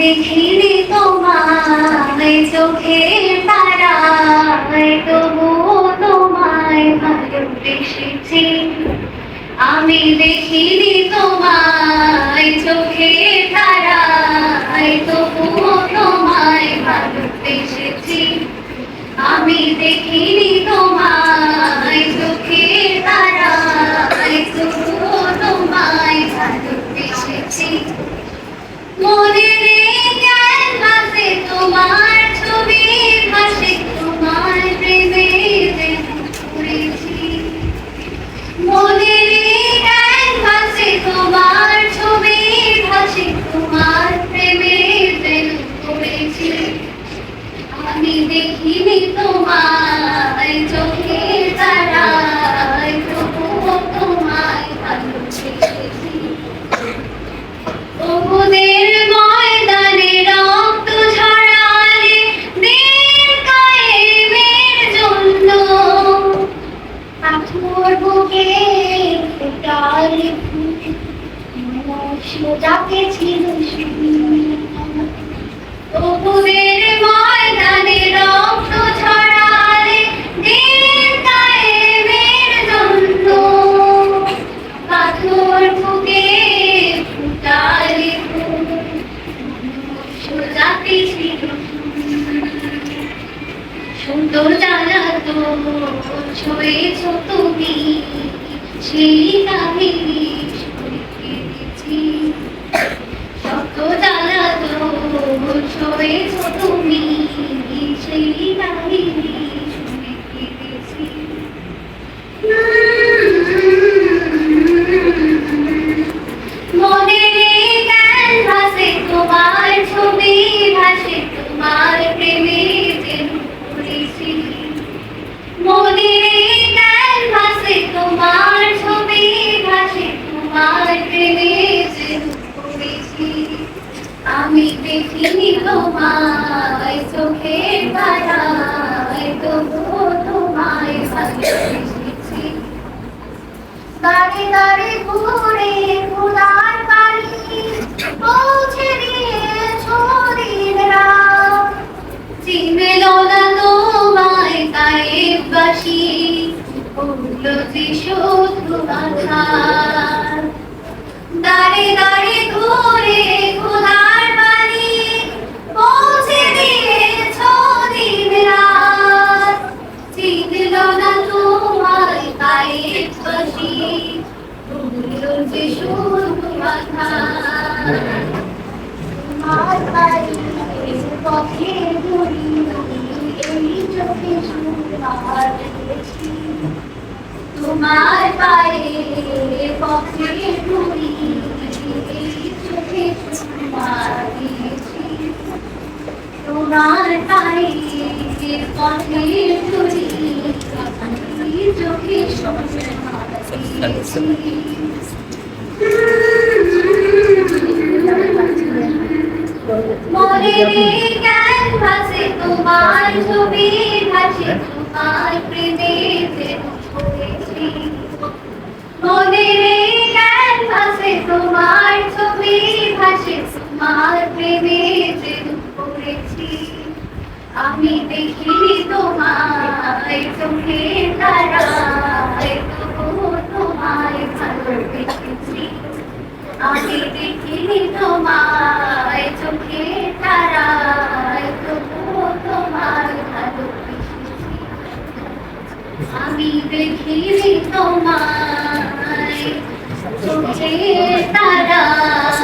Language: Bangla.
দেখিনি তোমায় চোখের তারায় তবুও তোমায় ভালোবেসেছি। আমি দেখিনি তোমায় চোখের তারায় তবুও তোমায় ভালোবেসেছি। আমি দেখিনি তোমায় চোখের তারায় তবুও তোমায় ভালোবেসেছি। মনের ময়দানে রক্ত জন্য পাথর বুকে ফুটালে সোজাতে ছিল সুন্দর জানা তো ছয়েছ তুমি। সেই কাহিনী শত শুনেছি ক্যানভাসে তোমার ছবি ভাসে তোমার দাঁড়ে দাঁড়ে ঘুরে খোদার বাড়ি পৌঁছে দিয়েছ দিন রাত। চিনল না তোমায় তাইবাসী বলল যে শুধু আধার তোমার পায়ে পথে ঘুরি চোখে তোমার পায়ে পথে ঘুরি চোখে ক্যানভাসে তোমার ছবি ভাসে তোমার প্রেমে তোমার তোমার যেন আমি দেখিনি তোমায় চোখে তারায় তবুও তোমায় ভালোবেসেছি আমি দেখিনি তোমায় চোখে তারায় তবুও তোমায় ভালোবেসেছি। আমি দেখিনি তোমায় চোখে তারায়।